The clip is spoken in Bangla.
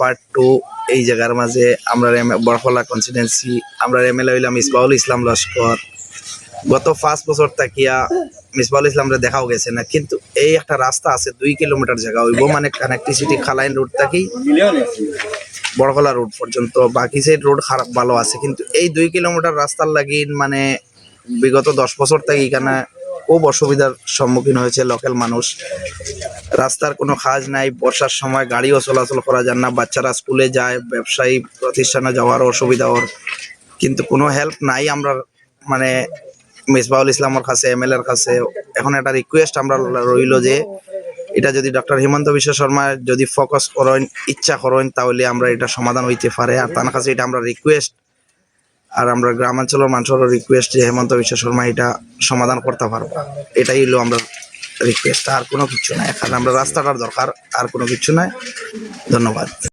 পার্ট টু এই জায়গার মাঝে আমরা বরফলা কনসিডেন্সি আমরা এমএলএ হইলাম ইসবাউল ইসলাম লস্কর। গত পাঁচ বছর তাকিয়া মিসবাউল ইসলামরা দেখাও গেছে না, কিন্তু এই একটা রাস্তা আছে দুই কিলোমিটার জায়গা হইব মানে কানেক্টিসিটি খালাইন রোড থাকি বড়কলা রোড পর্যন্ত, বাকি সাইড রোড খারাপ, ভালো আছে, কিন্তু এই দুই কিলোমিটার রাস্তার লাগি মানে বিগত দশ বছর থেকে এখানে খুব অসুবিধার সম্মুখীন হয়েছে লোকাল মানুষ। রাস্তার কোনো কাজ নাই, বর্ষার সময় গাড়িও চলাচল করা যায় না, বাচ্চারা স্কুলে যায়, ব্যবসায়ী প্রতিষ্ঠানে যাওয়ার অসুবিধা ওর। কিন্তু কোনো হেল্প নাই আমরা মানে মিসবাউল ইসলামের কাছে এমএলএ এর কাছে। এখন একটা রিকোয়েস্ট আমরা রইল যে, এটা যদি ডক্টর হিমন্ত বিশ্ব শর্মা যদি ফোকাস করেন, ইচ্ছা করেন, তাহলে আমরা এটা সমাধান হইতে পারে। আর তার কাছে এটা আমরা রিকোয়েস্ট আর আমরা গ্রামাঞ্চলের মানুষেরও রিকোয়েস্ট যে হেমন্ত বিশ্ব শর্মা এটা সমাধান করতে পারব। এটাই হলো আমরা রিকোয়েস্ট আর কোনো কিছু নাই। এখানে আমরা রাস্তাটার দরকার আর কোনো কিছু নাই। ধন্যবাদ।